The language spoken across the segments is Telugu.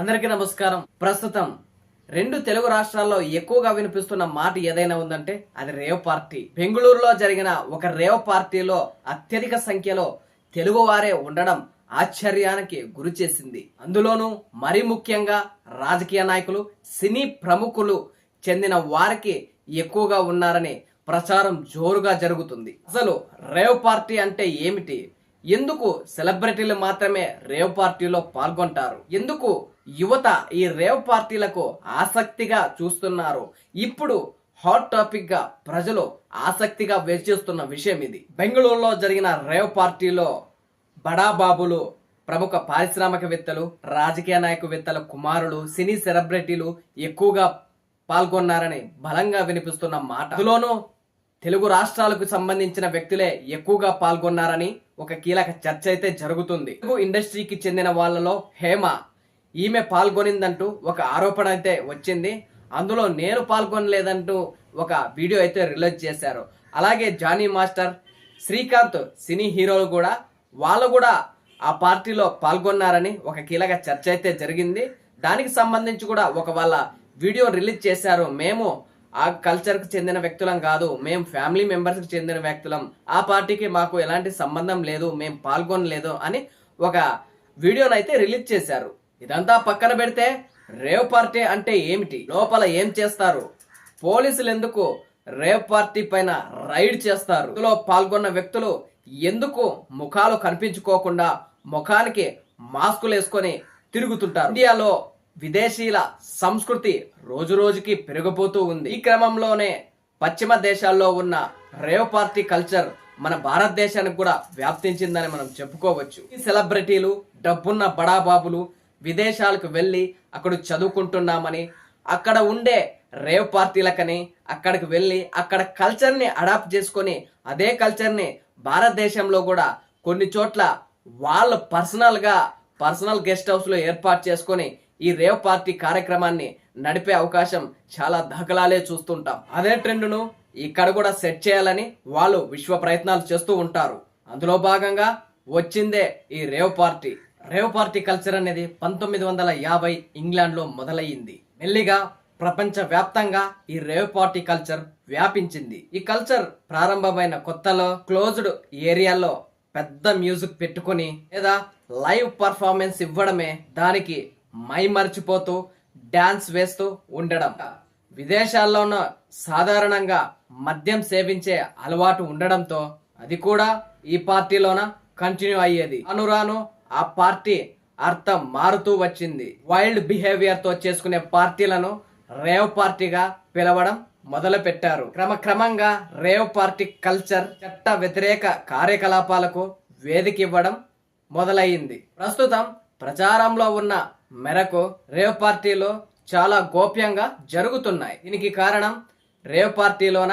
అందరికీ నమస్కారం. ప్రస్తుతం రెండు తెలుగు రాష్ట్రాల్లో ఎక్కువగా వినిపిస్తున్న మాట ఏదైనా ఉందంటే అది రేవ్ పార్టీ. బెంగళూరులో జరిగిన ఒక రేవ్ పార్టీలో అత్యధిక సంఖ్యలో తెలుగు వారే ఉండడం ఆశ్చర్యానికి గురి చేసింది. అందులోనూ మరి ముఖ్యంగా రాజకీయ నాయకులు సినీ ప్రముఖులు చెందిన వారికి ఎక్కువగా ఉన్నారని ప్రచారం జోరుగా జరుగుతుంది. అసలు రేవ్ పార్టీ అంటే ఏమిటి? ఎందుకు సెలబ్రిటీలు మాత్రమే రేవ్ పార్టీలో పాల్గొంటారు? ఎందుకు యువత ఈ రేవ్ పార్టీలకు ఆసక్తిగా చూస్తున్నారు. ఇప్పుడు హాట్ టాపిక్గా ప్రజలు ఆసక్తిగా వేచిస్తున్న విషయం ఇది. బెంగళూరులో జరిగిన రేవ్ పార్టీలో బడాబాబులు ప్రముఖ పారిశ్రామికవేత్తలు రాజకీయ నాయకవేత్తల కుమారులు సినీ సెలబ్రిటీలు ఎక్కువగా పాల్గొన్నారని బలంగా వినిపిస్తున్న మాట. అందులోనూ తెలుగు రాష్ట్రాలకు సంబంధించిన వ్యక్తులే ఎక్కువగా పాల్గొన్నారని ఒక కీలక చర్చ అయితే జరుగుతుంది. తెలుగు ఇండస్ట్రీకి చెందిన వాళ్ళలో హేమ ఈమె పాల్గొనిందంటూ ఒక ఆరోపణ అయితే వచ్చింది. అందులో నేను పాల్గొనలేదంటూ ఒక వీడియో అయితే రిలీజ్ చేశారు. అలాగే జానీ మాస్టర్ శ్రీకాంత్ సినీ హీరోలు కూడా వాళ్ళు కూడా ఆ పార్టీలో పాల్గొన్నారని ఒక కీలక చర్చ అయితే జరిగింది. దానికి సంబంధించి కూడా ఒక వాళ్ళ వీడియో రిలీజ్ చేశారు. మేము ఆ కల్చర్కి చెందిన వ్యక్తులం కాదు. మేము ఫ్యామిలీ మెంబర్స్కి చెందిన వ్యక్తులం. ఆ పార్టీకి మాకు ఎలాంటి సంబంధం లేదు. మేము పాల్గొనలేదు అని ఒక వీడియోనైతే రిలీజ్ చేశారు. ఇదంతా పక్కన పెడితే రేవ్ పార్టీ అంటే ఏమిటి? లోపల ఏం చేస్తారు? పోలీసులు ఎందుకు రేవ్ పార్టీ పైన రైడ్ చేస్తారు? ఇందులో పాల్గొన్న వ్యక్తులు ఎందుకు ముఖాలు కనిపించుకోకుండా ముఖానికి మాస్కులు వేసుకొని తిరుగుతుంటారు? ఇండియాలో విదేశీయుల సంస్కృతి రోజు రోజుకి పెరిగిపోతూ ఉంది. ఈ క్రమంలోనే పశ్చిమ దేశాల్లో ఉన్న రేవ్ పార్టీ కల్చర్ మన భారతదేశానికి కూడా వ్యాప్తించిందని మనం చెప్పుకోవచ్చు. ఈ సెలబ్రిటీలు డబ్బున్న బడాబాబులు విదేశాలకు వెళ్ళి అక్కడ చదువుకుంటున్నామని అక్కడ ఉండే రేవ్ పార్టీలకని అక్కడికి వెళ్ళి అక్కడ కల్చర్ని అడాప్ట్ చేసుకొని అదే కల్చర్ని భారతదేశంలో కూడా కొన్ని చోట్ల వాళ్ళు పర్సనల్గా పర్సనల్ గెస్ట్ హౌస్లో ఏర్పాటు చేసుకొని ఈ రేవ్ పార్టీ కార్యక్రమాన్ని నడిపే అవకాశం చాలా దాఖలాలే చూస్తుంటాం. అదే ట్రెండ్ను ఇక్కడ కూడా సెట్ చేయాలని వాళ్ళు విశ్వ ప్రయత్నాలు చేస్తూ ఉంటారు. అందులో భాగంగా వచ్చిందే ఈ rave party. Rave party culture అనేది పంతొమ్మిది వందల యాభై ఇంగ్లాండ్లో మొదలయ్యింది. మెల్లిగా ప్రపంచ వ్యాప్తంగా ఈ రేవ్ పార్టీ కల్చర్ వ్యాపించింది. ఈ కల్చర్ ప్రారంభమైన కొత్తలో క్లోజ్డ్ ఏరియాలో పెద్ద మ్యూజిక్ పెట్టుకొని లేదా లైవ్ పర్ఫార్మెన్స్ ఇవ్వడమే దానికి మై డ్యాన్స్ వేస్తూ ఉండడం. విదేశాల్లోనూ సాధారణంగా మద్యం సేవించే అలవాటు ఉండడంతో అది కూడా ఈ పార్టీలోన కంటిన్యూ అయ్యేది. అనురాను ఆ పార్టీ అర్థం మారుతూ వచ్చింది. వైల్డ్ బిహేవియర్తో చేసుకునే పార్టీలను రేవ్ పార్టీగా పిలవడం మొదలు పెట్టారు క్రమక్రమంగా రేవ్ పార్టీ కల్చర్ చట్ట వ్యతిరేక కార్యకలాపాలకు వేదిక ఇవ్వడం మొదలయ్యింది. ప్రస్తుతం ప్రచారంలో ఉన్న మేరకు రేవ్ పార్టీలో చాలా గోప్యంగా జరుగుతున్నాయి. దీనికి కారణం రేవ్ పార్టీలోన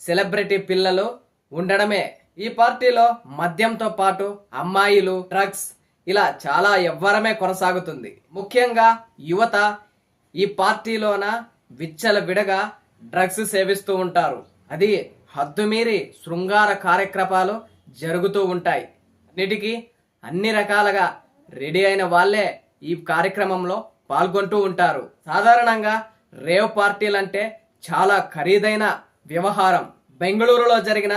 సెలబ్రిటీ పిల్లలు ఉండడమే. ఈ పార్టీలో మద్యంతో పాటు అమ్మాయిలు డ్రగ్స్ ఇలా చాలా ఎవ్వరమే కొనసాగుతుంది. ముఖ్యంగా యువత ఈ పార్టీలోన విచ్చల విడగా డ్రగ్స్ సేవిస్తూ ఉంటారు. అది హద్దుమీరి శృంగార కార్యక్రమాలు జరుగుతూ ఉంటాయి. అన్నిటికీ అన్ని రకాలుగా రెడీ అయిన వాళ్ళే ఈ కార్యక్రమంలో పాల్గొంటూ ఉంటారు. సాధారణంగా రేవ్ పార్టీలంటే చాలా ఖరీదైన వ్యవహారం. బెంగళూరులో జరిగిన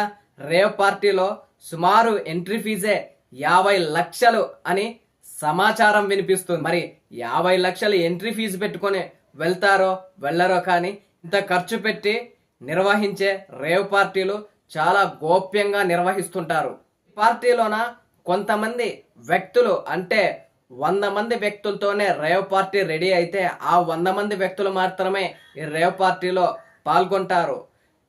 రేవ్ పార్టీలో సుమారు ఎంట్రీ ఫీజే యాభై లక్షలు అని సమాచారం వినిపిస్తుంది. మరి యాభై లక్షలు ఎంట్రీ ఫీజు పెట్టుకొని వెళ్తారో వెళ్ళరో కానీ ఇంత ఖర్చు పెట్టి నిర్వహించే రేవ్ పార్టీలు చాలా గోప్యంగా నిర్వహిస్తుంటారు. పార్టీలోన కొంతమంది వ్యక్తులు అంటే వంద మంది వ్యక్తులతోనే రేవ్ పార్టీ రెడీ అయితే ఆ వంద మంది వ్యక్తులు మాత్రమే ఈ రేవ్ పార్టీలో పాల్గొంటారు.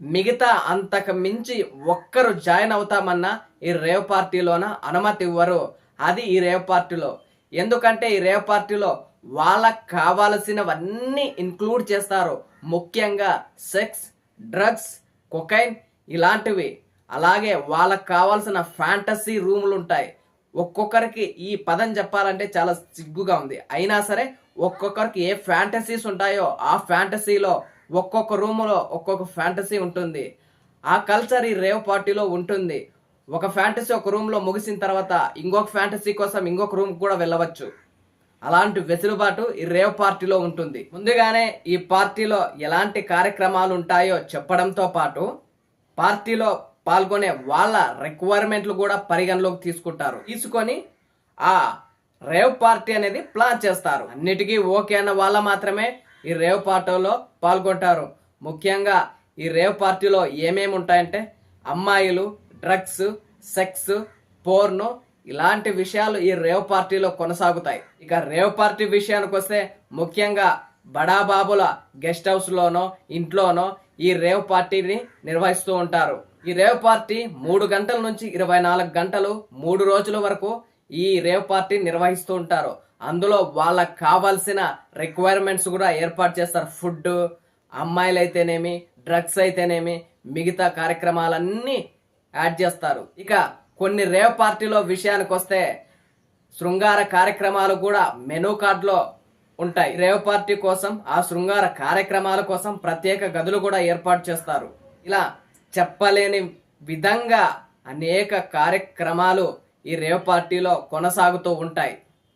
మిగతా అంతకు మించి ఒక్కరు జాయిన్ అవుతామన్నా ఈ రేవ్ పార్టీలోన అనుమతి ఇవ్వరు. అది ఈ రేవ్ పార్టీలో. ఎందుకంటే ఈ రేవ్ పార్టీలో వాళ్ళకు కావాల్సినవన్నీ ఇంక్లూడ్ చేస్తారు. ముఖ్యంగా సెక్స్ డ్రగ్స్ కొకైన్ ఇలాంటివి. అలాగే వాళ్ళకు కావాల్సిన ఫ్యాంటసీ రూములు ఉంటాయి ఒక్కొక్కరికి ఈ పదం చెప్పాలంటే చాలా సిగ్గుగా ఉంది. అయినా సరే ఒక్కొక్కరికి ఏ ఫ్యాంటసీస్ ఉంటాయో ఆ ఫ్యాంటసీలో ఒక్కొక్క రూములో ఒక్కొక్క ఫ్యాంటసీ ఉంటుంది. ఆ కల్చర్ ఈ రేవ్ పార్టీలో ఉంటుంది. ఒక ఫ్యాంటసీ ఒక రూమ్లో ముగిసిన తర్వాత ఇంకొక ఫ్యాంటసీ కోసం ఇంకొక రూమ్ కూడా వెళ్ళవచ్చు. అలాంటి వెసులుబాటు ఈ రేవ్ పార్టీలో ఉంటుంది. ముందుగానే ఈ పార్టీలో ఎలాంటి కార్యక్రమాలు ఉంటాయో చెప్పడంతో పాటు పార్టీలో పాల్గొనే వాళ్ళ రిక్వైర్మెంట్లు కూడా పరిగణలోకి తీసుకుంటారు. తీసుకొని ఆ రేవ్ పార్టీ అనేది ప్లాన్ చేస్తారు. అన్నిటికీ ఓకే అన్న వాళ్ళ మాత్రమే ఈ రేవ్ పార్టీలో పాల్గొంటారు. ముఖ్యంగా ఈ రేవ్ పార్టీలో ఏమేమి ఉంటాయంటే అమ్మాయిలు డ్రగ్స్ సెక్స్ పోర్ను ఇలాంటి విషయాలు ఈ రేవ్ పార్టీలో కొనసాగుతాయి. ఇక రేవ్ పార్టీ విషయానికి వస్తే ముఖ్యంగా బడాబాబుల గెస్ట్ హౌస్లోనో ఇంట్లోనో ఈ రేవ్ పార్టీని నిర్వహిస్తూ ఉంటారు. ఈ రేవ్ పార్టీ మూడు గంటల నుంచి ఇరవై నాలుగు గంటలు మూడు రోజుల వరకు ఈ రేవ్ పార్టీ నిర్వహిస్తూ ఉంటారు. అందులో వాళ్ళకు కావాల్సిన రిక్వైర్మెంట్స్ కూడా ఏర్పాటు చేస్తారు. ఫుడ్ అమ్మాయిలు అయితేనేమి డ్రగ్స్ అయితేనేమి మిగతా కార్యక్రమాలన్నీ యాడ్ చేస్తారు. ఇక కొన్ని రేవ్ పార్టీలో విషయానికి వస్తే శృంగార కార్యక్రమాలు కూడా మెనూ కార్డులో ఉంటాయి. రేవ్ పార్టీ కోసం ఆ శృంగార కార్యక్రమాల కోసం ప్రత్యేక గదులు కూడా ఏర్పాటు చేస్తారు. ఇలా చెప్పలేని విధంగా అనేక కార్యక్రమాలు ఈ రేవ్ పార్టీలో కొనసాగుతూ ఉంటాయి.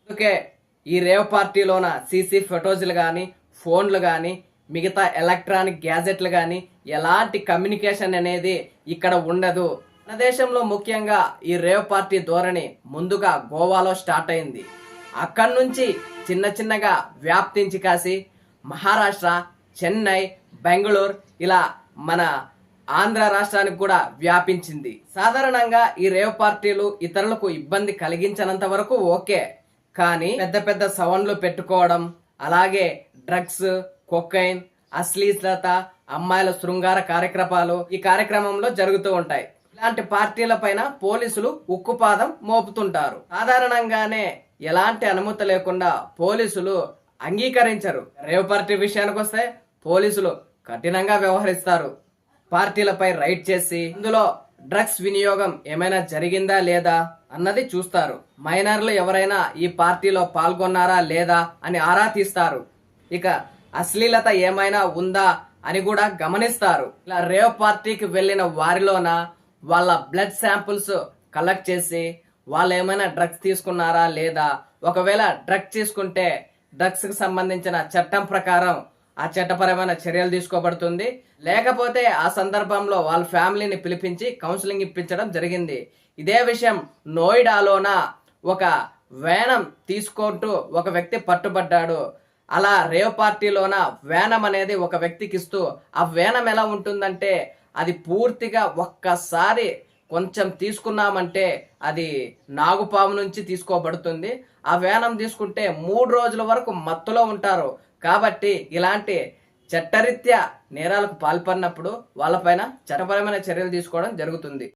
అందుకే ఈ రేవ్ పార్టీలోన సీసీ ఫొటోస్లు కానీ ఫోన్లు కానీ మిగతా ఎలక్ట్రానిక్ గ్యాజెట్లు కానీ ఎలాంటి కమ్యూనికేషన్ అనేది ఇక్కడ ఉండదు. మన దేశంలో ముఖ్యంగా ఈ రేవ్ పార్టీ ధోరణి ముందుగా గోవాలో స్టార్ట్ అయింది. అక్కడి నుంచి చిన్న చిన్నగా వ్యాప్తించి కాసి మహారాష్ట్ర చెన్నై బెంగళూరు ఇలా మన ఆంధ్ర రాష్ట్రానికి కూడా వ్యాపించింది. సాధారణంగా ఈ రేవ్ పార్టీలు ఇతరులకు ఇబ్బంది కలిగించనంత వరకు ఓకే. కానీ పెద్ద పెద్ద సవన్లు పెట్టుకోవడం అలాగే డ్రగ్స్ కొక్కైన్ అశ్లీలత అమ్మాయిల శృంగార కార్యక్రమాలు ఈ కార్యక్రమంలో జరుగుతూ ఉంటాయి. ఇలాంటి పార్టీల పైన పోలీసులు ఉక్కుపాదం మోపుతుంటారు. సాధారణంగానే ఎలాంటి అనుమతి లేకుండా పోలీసులు అంగీకరించరు. రేవ్ పార్టీ విషయానికి వస్తే పోలీసులు కఠినంగా వ్యవహరిస్తారు. పార్టీలపై రైడ్ చేసి ఇందులో డ్రగ్స్ వినియోగం ఏమైనా జరిగిందా లేదా అన్నది చూస్తారు. మైనర్లు ఎవరైనా ఈ పార్టీలో పాల్గొన్నారా లేదా అని ఆరా తీస్తారు. ఇక అశ్లీలత ఏమైనా ఉందా అని కూడా గమనిస్తారు. ఇలా రేవ్ పార్టీకి వెళ్ళిన వారిలోన వాళ్ళ బ్లడ్ శాంపుల్స్ కలెక్ట్ చేసి వాళ్ళు ఏమైనా డ్రగ్స్ తీసుకున్నారా లేదా? ఒకవేళ డ్రగ్స్ తీసుకుంటే డ్రగ్స్కి సంబంధించిన చట్టం ప్రకారం ఆ చట్టపరమైన చర్యలు తీసుకోబడుతుంది. లేకపోతే ఆ సందర్భంలో వాళ్ళ ఫ్యామిలీని పిలిపించి కౌన్సిలింగ్ ఇప్పించడం జరిగింది. ఇదే విషయం నోయిడాలోన ఒక వేనం తీసుకుంటూ ఒక వ్యక్తి పట్టుబడ్డాడు. అలా రేవ్ పార్టీలోన వేనం అనేది ఒక వ్యక్తికి ఇస్తూ ఆ వేనం ఎలా ఉంటుందంటే అది పూర్తిగా ఒక్కసారి కొంచెం తీసుకున్నామంటే అది నాగుపాము నుంచి తీసుకోబడుతుంది. ఆ వేనం తీసుకుంటే మూడు రోజుల వరకు మత్తులో ఉంటారు. కాబట్టి ఇలాంటి చట్టరీత్యా నేరాలకు పాల్పడినప్పుడు వాళ్ళపైన చట్టపరమైన చర్యలు తీసుకోవడం జరుగుతుంది.